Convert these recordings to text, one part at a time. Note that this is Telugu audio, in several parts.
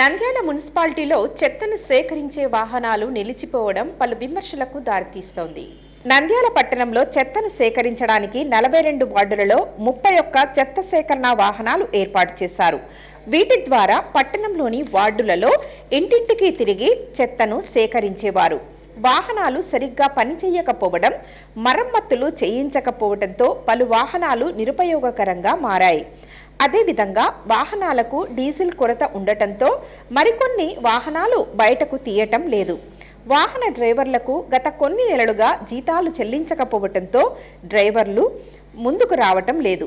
నంద్యాల మున్సిపాలిటీలో చెత్తను సేకరించే వాహనాలు నిలిచిపోవడం పలు విమర్శలకు దారితీస్తోంది. నంద్యాల పట్టణంలో చెత్తను సేకరించడానికి నలభై రెండు వార్డులలో ముప్పై ఒక్క చెత్త సేకరణ వాహనాలు ఏర్పాటు చేశారు. వీటి ద్వారా పట్టణంలోని వార్డులలో ఇంటింటికి తిరిగి చెత్తను సేకరించేవారు. వాహనాలు సరిగ్గా పనిచేయకపోవడం మరమ్మతులు చేయించకపోవడంతో పలు వాహనాలు నిరుపయోగకరంగా మారాయి. అదేవిధంగా వాహనాలకు డీజిల్ కొరత ఉండటంతో మరికొన్ని వాహనాలు బయటకు తీయటం లేదు. వాహన డ్రైవర్లకు గత కొన్ని నెలలుగా జీతాలు చెల్లించకపోవటంతో డ్రైవర్లు ముందుకు రావటం లేదు.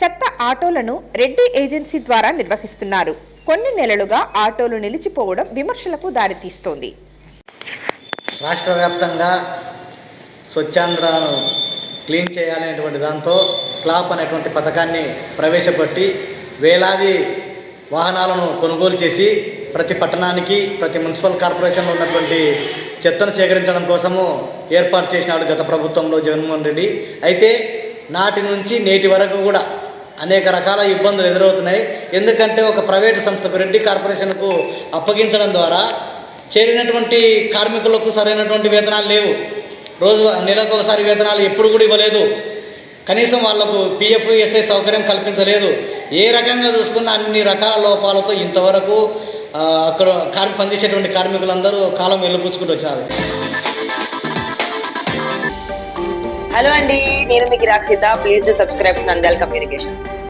చెత్త ఆటోలను రెడ్డి ఏజెన్సీ ద్వారా నిర్వహిస్తున్నారు. కొన్ని నెలలుగా ఆటోలు నిలిచిపోవడం విమర్శలకు దారితీస్తోంది. రాష్ట్ర వ్యాప్తంగా స్వచ్ఛాంధ్రను క్లీన్ చేయాలనేటువంటి దాంతో క్లాప్ అనేటువంటి పథకాన్ని ప్రవేశపెట్టి వేలాది వాహనాలను కొనుగోలు చేసి ప్రతి పట్టణానికి ప్రతి మున్సిపల్ కార్పొరేషన్లో ఉన్నటువంటి చెత్తను సేకరించడం కోసము ఏర్పాటు చేసినాడు గత ప్రభుత్వంలో జగన్మోహన్ రెడ్డి. అయితే నాటి నుంచి నేటి వరకు కూడా అనేక రకాల ఇబ్బందులు ఎదురవుతున్నాయి. ఎందుకంటే ఒక ప్రైవేటు సంస్థకు రెడ్డి కార్పొరేషన్కు అప్పగించడం ద్వారా చేరినటువంటి కార్మికులకు సరైనటువంటి వేతనాలు లేవు. రోజు నెలకు ఒకసారి వేతనాలు ఎప్పుడు కూడా ఇవ్వలేదు. కనీసం వాళ్ళకు పిఎఫ్ ఎస్ఐ సౌకర్యం కల్పించలేదు. ఏ రకంగా చూసుకున్న అన్ని రకాల లోపాలతో ఇంతవరకు అక్కడ కార్మి పనిచేసేటువంటి కార్మికులందరూ కాలం వెళ్ళిపుచ్చుకుంటూ వచ్చారు. హలో అండి నేను మీకు Rakshitha. Please to subscribe Nandyala communications